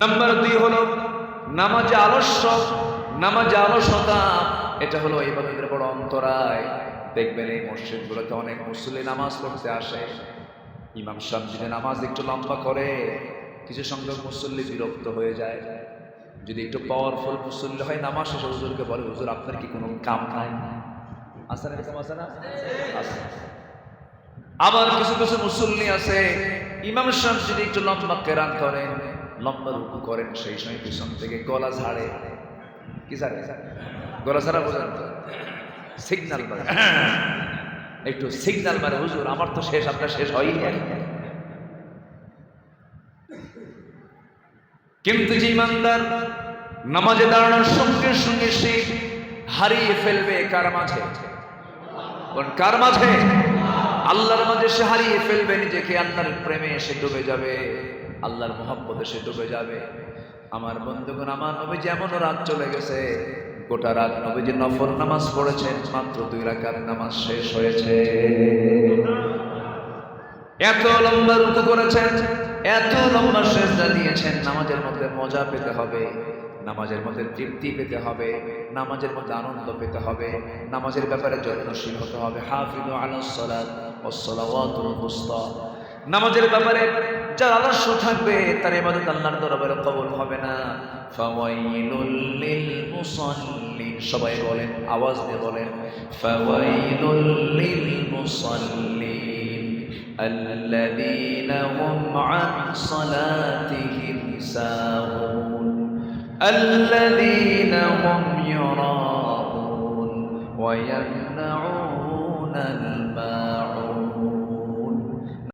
Number দুই হলো নামাজে আলস্য, নামাজে আলস্যতা, এটা হলো ইবাদতের বড় অন্তরায়। দেখবেন এই মসজিদগুলোতে অনেক মুসল্লি নামাজ পড়তে আসে। ইমাম সাহেব যদি নামাজ একটু লম্বা করে, কিছু সংখ্যক মুসল্লি বিরক্ত হয়ে যায়। যদি একটু পাওয়ারফুল মুসল্লি হয়, নামাজ শেষে হুজুরকে বলে, হুজুর, আপনার কি কোনো কাম নাই? আছে না? আছে। না আবার কিছু কিছু মুসল্লি আছে। ইমাম সাহেব যদি একটু লম্বা কেরান করেন লম্বা রুকু করেন, সেই সময় পিছন থেকে গলা ঝাড়ে। কি ঝাড়ে? গলা ছাড়া বোঝেন সিগনাল মারে। একটু সিগনাল মারে, হুজুর, আমার তো শেষ, আপনার শেষ হয়নি কিন্তু যে ইমানদার নামাজে দাঁড়ানোর সঙ্গে সঙ্গে সে হারিয়ে ফেলবে কার মাঝে? কার মাঝে? আল্লাহর মাঝে সে হারিয়ে ফেলবে, নিজেকে আল্লাহর প্রেমে সে ডুবে যাবে। আল্লাহর মোহাব্বতে সে ডুবে যাবে। আমার বন্ধুগণ, আমার নবী যেমন রাত চলে গেছে, গোটা রাত নবীজি নফল নামাজ পড়েছেন, মাত্র দুই রাকাত নামাজ শেষ হয়েছে। এত লম্বা রুকু করেছেন, এত লম্বা সেজদা দিয়েছেন, নামাজের মধ্যে মজা পেতে হবে, নামাজের মধ্যে তৃপ্তি পেতে হবে, নামাজের মধ্যে আনন্দ পেতে হবে, নামাজের ব্যাপারে যত্নশীল হতে হবে। হাফিজু আলাস সালাত নামাজের ব্যাপারে যার আদর্শ থাকবে তার ইবাদত আল্লাহর দরবারে কবুল হবে না ফাওয়াইলুল লিল মুসাল্লিন সবাই বলেন আওয়াজ দিয়ে বলেন ফাওয়াইলুল লিল মুসাল্লিন الذين هم عن صلاتهم ساهون الذين هم يراءون ويمنعون الماعون